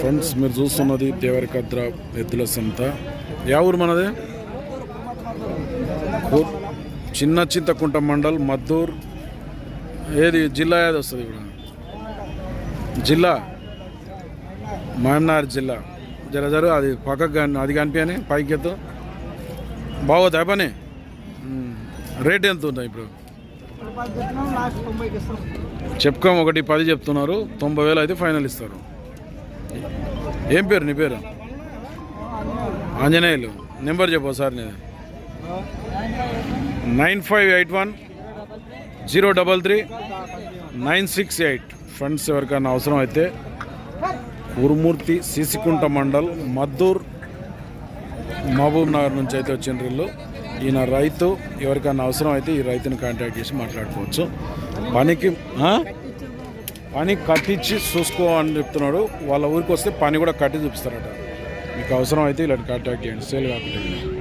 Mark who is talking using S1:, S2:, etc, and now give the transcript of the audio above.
S1: Friends మీరు చూస్తున్నది దేవరకద్ర ఎద్దుల సంత. యా ఊరు మనది? చిన్న చింతకుంట మండల్ మద్దూర్. ఏది? జిల్లా ఏది వస్తుంది ఇప్పుడు? జిల్లా? మహమ్నార్ జిల్లా. జర జర అది పక్కకు కానీ అది కనిపించని పైకి ఎత్తు బాగోదా పని రేట్ ఎంత ఉంది ఇప్పుడు? చెప్పుకోం ఒకటి పది చెప్తున్నారు. తొంభై వేలు అయితే ఫైనల్ ఇస్తారు. ఏం పేరు నీ పేరు? ఆంజనేయులు. నెంబర్ చెప్పు సార్ నేను nine five eight one zero double three nine six eight. Friends ఎవరికైనా అవసరం అయితే ఉరుమూర్తి సీసికుంట మండల్ మద్దూర్ మహబూబ్ నగర్ నుంచి అయితే వచ్చిన వీళ్ళు. ఈయన రైతు ఎవరికైనా అవసరం అయితే ఈ రైతుని కాంటాక్ట్ చేసి మాట్లాడుకోవచ్చు. పనికి పని కట్టించి చూసుకో అని చెప్తున్నాడు. వాళ్ళ ఊరికి వస్తే పని కూడా కట్టి చూపిస్తారట. మీకు అవసరం అయితే ఇలాంటి కాంటాక్ట్ చేయండి. సేల్ కాకుండా.